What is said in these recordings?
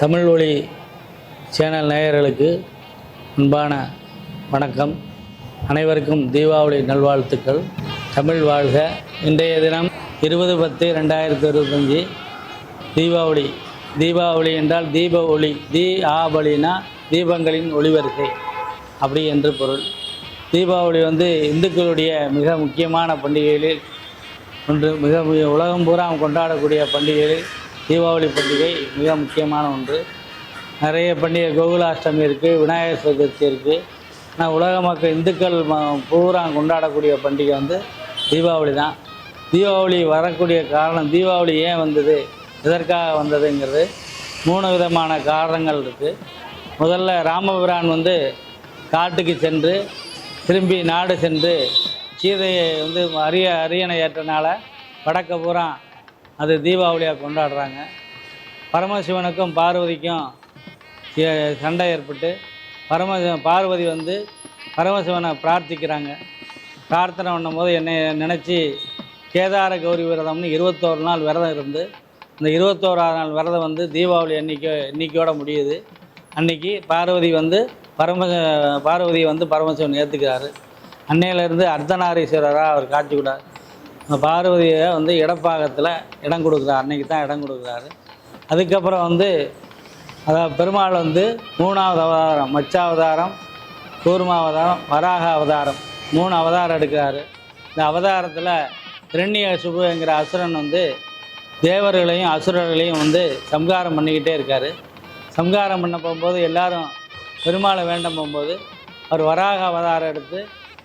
தமிழ் ஒளி சேனல் நேயர்களுக்கு அன்பான வணக்கம். அனைவருக்கும் தீபாவளி நல்வாழ்த்துக்கள். தமிழ் வாழ்க. இன்றைய தினம் இருபது பத்து ரெண்டாயிரத்தி இருபத்தஞ்சி. தீபாவளி. தீபாவளி என்றால் தீப ஒளி தீ ஆபலினா தீபங்களின் ஒளிவரிசை அப்படி என்று பொருள். தீபாவளி வந்து இந்துக்களுடைய மிக முக்கியமான பண்டிகைகளில் ஒன்று. மிக மிக உலகம் பூரா கொண்டாடக்கூடிய பண்டிகைகளில் தீபாவளி பண்டிகை மிக முக்கியமான ஒன்று. நிறைய பண்டிகை கோகுலாஷ்டமி இருக்குது விநாயகர் சதுர்த்தி இருக்குது ஆனால் உலக மக்கள் இந்துக்கள் ம பூரா கொண்டாடக்கூடிய பண்டிகை வந்து தீபாவளி தான். தீபாவளி வரக்கூடிய காரணம் தீபாவளி ஏன் வந்தது எதற்காக வந்ததுங்கிறது மூணு விதமான காரணங்கள் இருக்குது முதல்ல ராமபிரான் வந்து காட்டுக்கு சென்று திரும்பி நாடு சென்று சீதையை வந்து அரிய அரியணை ஏற்றனால வடக்க பூரா அது தீபாவளியாக கொண்டாடுறாங்க. பரமசிவனுக்கும் பார்வதிக்கும் சண்டை ஏற்பட்டு பரம பார்வதி வந்து பரமசிவனை பிரார்த்திக்கிறாங்க. பிரார்த்தனை பண்ணும்போது என்னை நினச்சி கேதார கௌரி விரதம்னு இருபத்தோரு நாள் விரதம் இருந்து இந்த இருபத்தோராது நாள் விரதம் வந்து தீபாவளி அன்னைக்கு இன்னைக்கோட முடியுது. அன்னைக்கு பார்வதி வந்து பரம பார்வதியை வந்து பரமசிவன் ஏற்றுக்கிறாரு அன்னையிலேருந்து அர்த்தநாரீஸ்வரராக அவர் காட்சி கூடாது அந்த பார்வதியை வந்து இடப்பாகத்தில் இடம் கொடுக்குறாரு. அன்னைக்கு தான் இடம் கொடுக்குறாரு. அதுக்கப்புறம் வந்து அதாவது பெருமாள் வந்து மூணாவது அவதாரம் மச்சாவதாரம் கூர்மாவதாரம் வராக அவதாரம் மூணு அவதாரம் எடுக்கிறாரு. இந்த அவதாரத்தில் இரண்ய சுபுங்கிற அசுரன் வந்து தேவர்களையும் அசுரர்களையும் வந்து சம்காரம் பண்ணிக்கிட்டே இருக்கார். சம்காரம் பண்ண போகும்போது எல்லாரும் பெருமாளை வேண்ட போகும்போது அவர் வராக அவதாரம் எடுத்து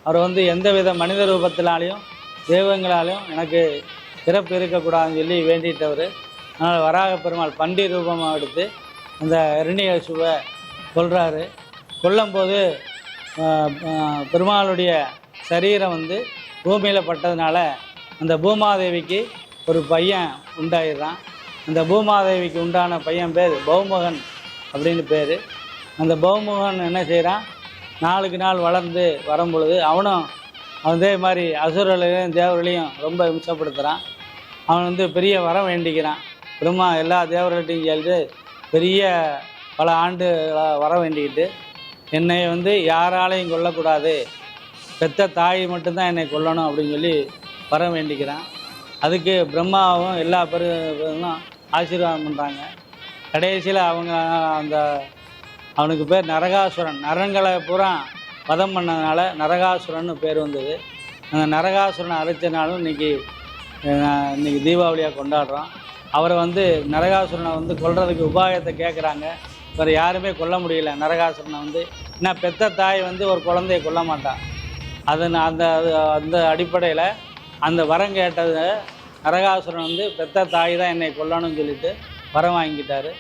அவர் வந்து எந்த வித மனித ரூபத்தினாலையும் தெய்வங்களாலையும் எனக்கு சிறப்பு இருக்கக்கூடாதுன்னு சொல்லி வேண்டிட்டவர் அதனால் வராக பெருமாள் பண்டி ரூபமாக எடுத்து அந்த இரணியசுவை கொள்கிறாரு கொல்லும்போது பெருமாளுடைய சரீரம் வந்து பூமியில் பட்டதுனால அந்த பூமாதேவிக்கு ஒரு பையன் உண்டாயிடுறான். அந்த பூமாதேவிக்கு உண்டான பையன் பேர் பௌமுகன் அப்படின்னு பேர். அந்த பௌமுகன் என்ன செய்கிறான் நாளுக்கு நாள் வளர்ந்து வரும் பொழுது அவனும் அதே மாதிரி அசுரர்களையும் தேவர்களையும் ரொம்ப இம்சப்படுத்துகிறான் அவன் வந்து பெரிய வரம் வேண்டிக்கிறான். பிரம்மா எல்லா தேவர்கள்ட்டையும் சேர்ந்து பெரிய பல ஆண்டு வர வேண்டிக்கிட்டு என்னை வந்து யாராலையும் கொல்லக்கூடாது. பெத்த தாய் மட்டும்தான் என்னை கொல்லணும் அப்படின்னு சொல்லி வர வேண்டிக்கிறான். அதுக்கு பிரம்மாவும் எல்லா பெரும் ஆசீர்வாதம் பண்ணுறாங்க கடைசியில் அவங்க அந்த அவனுக்கு பேர் நரகாசுரன். நரங்களை பூரா வதம் பண்ணதுனால நரகாசுரன்னு பேர் வந்தது. அந்த நரகாசுரனை அரைச்சனாலும் இன்றைக்கி இன்றைக்கி இன்னைக்கு தீபாவளியாக கொண்டாடுறோம். அவரை வந்து நரகாசுரனை வந்து கொல்றதுக்கு உபாயத்தை கேட்குறாங்க வேறு யாருமே கொல்ல முடியல. நரகாசுரனை வந்து ஏன்னா பெத்த தாய் வந்து ஒரு குழந்தைய கொல்ல மாட்டான் அது அந்த அது- அந்த அடிப்படையில் அந்த வரம் கேட்டது நரகாசுரன் வந்து பெத்த தாய் தான் என்னை கொல்லணும்னு சொல்லிட்டு வரம் வாங்கிக்கிட்டார்.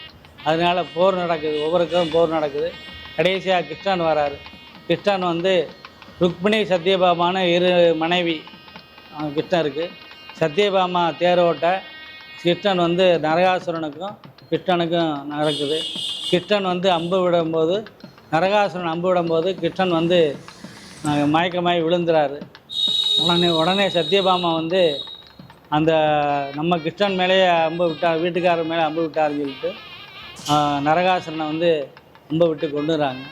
அதனால போர் நடக்குது. ஒவ்வொருக்கும் போர் நடக்குது. கடைசியாக கிருஷ்ணன் வராரு. கிருஷ்ணன் வந்து ருக்மிணி சத்யபாமான இரு மனைவி கிருஷ்ணருக்கு சத்யபாமா தேரோட்ட கிருஷ்ணன் வந்து நரகாசுரனுக்கும் கிருஷ்ணனுக்கும் நடக்குது. கிருஷ்ணன் வந்து அம்பு விடும்போது நரகாசுரன் அம்பு விடும்போது கிருஷ்ணன் வந்து மயக்கமாய் மயக்கமாகி விழுந்துறாரு. உடனே உடனே சத்யபாமா வந்து அந்த நம்ம கிருஷ்ணன் மேலேயே அம்பு விட்டார் வீட்டுக்காரர் மேலே அம்பு விட்டாருன்னு சொல்லிட்டு நரகாசுரனை வந்து அம்பு விட்டு கொண்டுறாங்க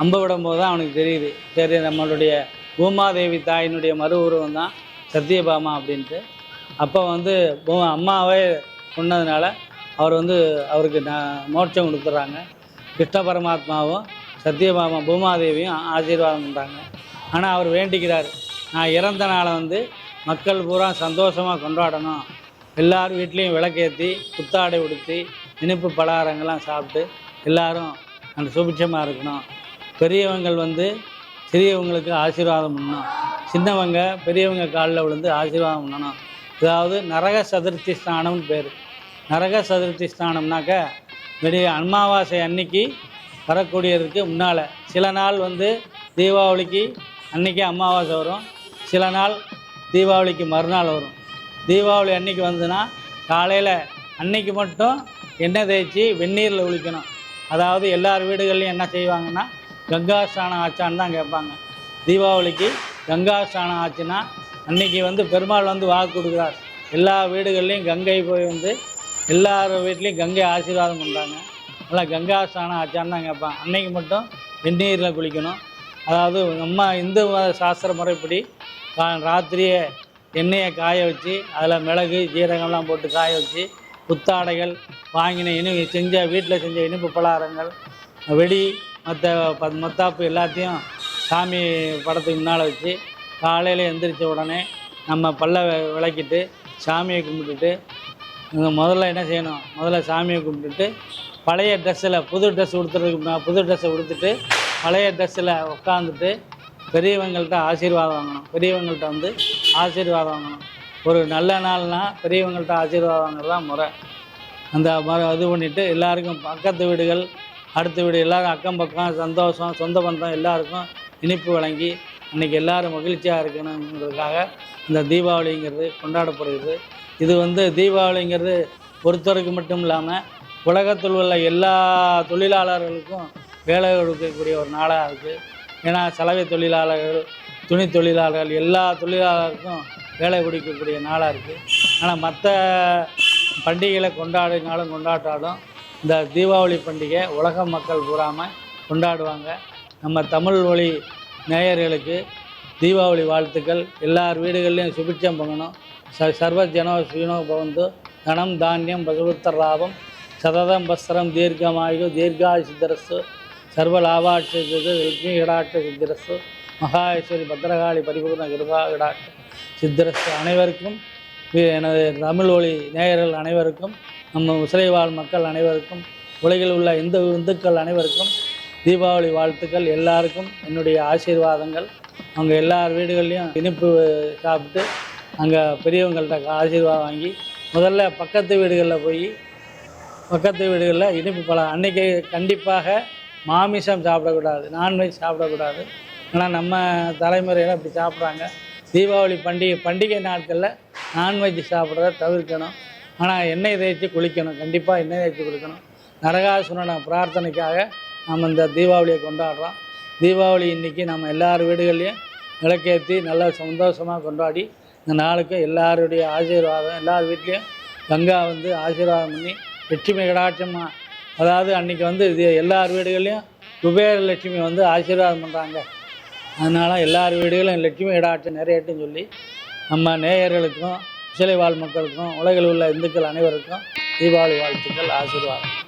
அம்பை விடும்போது தான் அவனுக்கு தெரியுது. சரி நம்மளுடைய பூமாதேவி தாயினுடைய மறு உருவம் தான் சத்யபாமா அப்படின்ட்டு. அப்போ வந்து பூ- அம்மாவே சொன்னதுனால அவர் வந்து அவருக்கு ந மோட்சம் கொடுத்துட்றாங்க. கிருஷ்ண பரமாத்மாவும் சத்யபாமா பூமாதேவியும் ஆசீர்வாதம் பண்ணுறாங்க ஆனால் அவர் வேண்டிக்கிறார் நான் இறந்த நாளை வந்து மக்கள் பூரா சந்தோஷமாக கொண்டாடணும். எல்லார் வீட்லேயும் விளக்கேற்றி புத்தாடை உடுத்தி இனிப்பு பலகாரங்கள்லாம் சாப்பிட்டு எல்லாரும் அந்த சுபிட்சமாக இருக்கணும். பெரியவங்கள் வந்து சிறியவங்களுக்கு ஆசீர்வாதம் பண்ணணும். சின்னவங்க பெரியவங்க காலில் விழுந்து ஆசீர்வாதம் பண்ணணும். அதாவது நரக சதுர்த்தி ஸ்நானம்னு பேர். நரக சதுர்த்தி ஸ்நானம்னாக்க வெளிய அமாவாசை அன்னைக்கு வரக்கூடியதுக்கு முன்னால். சில நாள் வந்து தீபாவளிக்கு அன்னைக்கு அமாவாசை வரும். சில நாள் தீபாவளிக்கு மறுநாள் வரும். தீபாவளி அன்னைக்கு வந்துன்னா காலையில் அன்னைக்கு மட்டும் எண்ணெய் தேய்ச்சி வெந்நீரில் ஒழிக்கணும் அதாவது எல்லார் வீடுகள்லையும் என்ன செய்வாங்கன்னா கங்கா ஸ்நானம் ஆச்சான்னு தான் கேட்பாங்க. தீபாவளிக்கு கங்கா ஸ்நானம் ஆச்சுன்னா அன்னைக்கு வந்து பெருமாள் வந்து வாக்கு கொடுக்குறார். எல்லா வீடுகள்லையும் கங்கை போய் வந்து எல்லார் வீட்லேயும் கங்கை ஆசீர்வாதம் பண்ணுறாங்க நல்லா கங்கா ஸ்நானம் ஆச்சான்னு தான் கேட்பான் அன்னைக்கு மட்டும் வெந்நீரில் குளிக்கணும். அதாவது நம்ம இந்து மத சாஸ்திர முறைப்படி ராத்திரியே எண்ணெயை காய வச்சு அதில் மிளகு ஜீரகம்லாம் போட்டு காய வச்சு புத்தாடைகள் வாங்கின இனி செஞ்ச வீட்டில் செஞ்ச இனிப்பு பலகாரங்கள் வெடி மற்ற மொத்தாப்பு எல்லாத்தையும் சாமி படத்துக்கு முன்னால் வச்சு காலையில் எந்திரிச்ச உடனே நம்ம பல்ல விளக்கிட்டு சாமியை கும்பிட்டுட்டு முதல்ல என்ன செய்யணும்? முதல்ல சாமியை கும்பிட்டுட்டு பழைய ட்ரெஸ்ஸில் புது ட்ரெஸ் உடுத்துறதுக்கு புது ட்ரெஸ்ஸை உடுத்துட்டு பழைய ட்ரெஸ்ஸில் உட்காந்துட்டு பெரியவங்கள்ட்ட ஆசீர்வாதம் வாங்கணும். பெரியவங்கள்ட்ட வந்து ஆசீர்வாதம் வாங்கணும். ஒரு நல்ல நாள்னால் பெரியவங்கள்ட்ட ஆசீர்வாதம் வாங்குறது தான் முறை. அந்த முறை இது பண்ணிவிட்டு எல்லாருக்கும் பக்கத்து வீடுகள் அடுத்த வீடு எல்லோரும் அக்கம் பக்கம் சந்தோஷம் சொந்த பந்தம் எல்லாருக்கும் இனிப்பு வழங்கி இன்றைக்கி எல்லாரும் மகிழ்ச்சியாக இருக்கணுங்கிறதுக்காக இந்த தீபாவளிங்கிறது கொண்டாடப்படுகிறது. இது வந்து தீபாவளிங்கிறது ஒருத்தருக்கு மட்டும் இல்லாமல் உலகத்தில் உள்ள எல்லா தொழிலாளர்களுக்கும் வேலை கொடுக்கக்கூடிய ஒரு நாளாக இருக்குது ஏன்னா சலவை தொழிலாளர்கள் துணி தொழிலாளர்கள் எல்லா தொழிலாளருக்கும் வேலை கொடுக்கக்கூடிய நாளாக இருக்குது ஆனால் மற்ற பண்டிகைகளை கொண்டாடினாலும் கொண்டாட்டாலும் இந்த தீபாவளி பண்டிகை உலக மக்கள் பூராமல் கொண்டாடுவாங்க. நம்ம தமிழ் மொழி நேயர்களுக்கு தீபாவளி வாழ்த்துக்கள். எல்லார் வீடுகள்லையும் சுபிட்சம் பண்ணணும். ச சர்வ ஜனோ சுயினோ பவந்து தனம் தானியம் பகவத்தர் லாபம். சததம் வஸ்திரம் தீர்க்கமாயு தீர்காய சித்தரசு. சர்வ லாபாட்சி லட்சுமி இடாட்ட சித்திரசு. மகாஈஸ்வரி பத்ரகாளி பரிபூர்ண கிருபா இடாட்ட சித்திரசு அனைவருக்கும். எனது தமிழ் ஒளி நேயர்கள் அனைவருக்கும் நம்ம உசிலை வாழ் மக்கள் அனைவருக்கும் உலகில் உள்ள இந்து இந்துக்கள் அனைவருக்கும் தீபாவளி வாழ்த்துக்கள் எல்லாருக்கும் என்னுடைய ஆசீர்வாதங்கள். அவங்க எல்லார் வீடுகள்லையும் இனிப்பு சாப்பிட்டு அங்கே பெரியவங்கள்ட்ட ஆசீர்வாதம் வாங்கி முதல்ல பக்கத்து வீடுகளில் போய் பக்கத்து வீடுகளில் இனிப்பு பழம். அன்றைக்கி கண்டிப்பாக மாமிசம் சாப்பிடக்கூடாது நான்வெஜ் சாப்பிடக்கூடாது. ஆனால் நம்ம தலைமுறையில் அப்படி சாப்பிட்றாங்க. தீபாவளி பண்டிகை பண்டிகை நாட்களில் நான்வெஜ் சாப்பிட்றத தவிர்க்கணும். ஆனால் எண்ணெய் தேய்ச்சி குளிக்கணும். கண்டிப்பாக எண்ணெய் தேய்ச்சி குளிக்கணும். நரகாசுரனை பிரார்த்தனைக்காக நம்ம இந்த தீபாவளியை கொண்டாடுறோம். தீபாவளி இன்னைக்கு நம்ம எல்லார் வீடுகள்லையும் விளக்கேற்றி நல்லா சந்தோஷமாக கொண்டாடி இந்த நாளுக்கு எல்லாருடைய ஆசீர்வாதம் எல்லார் வீட்லேயும் கங்கா வந்து ஆசீர்வாதம் பண்ணி லட்சுமி கடாட்சமாக அதாவது அன்றைக்கி வந்து இது எல்லார் வீடுகள்லையும் குபேர லட்சுமி வந்து ஆசீர்வாதம் பண்ணுறாங்க அதனால் எல்லார் வீடுகளும் லட்சுமி கடாட்சம் நிறையட்டுன்னு சொல்லி நம்ம நேயர்களுக்கும் சிலை வாழ் மக்களுக்கும் உலகில் உள்ள இந்துக்கள் அனைவருக்கும் தீபாவளி வாழ்த்துக்கள் ஆசீர்வாதம்.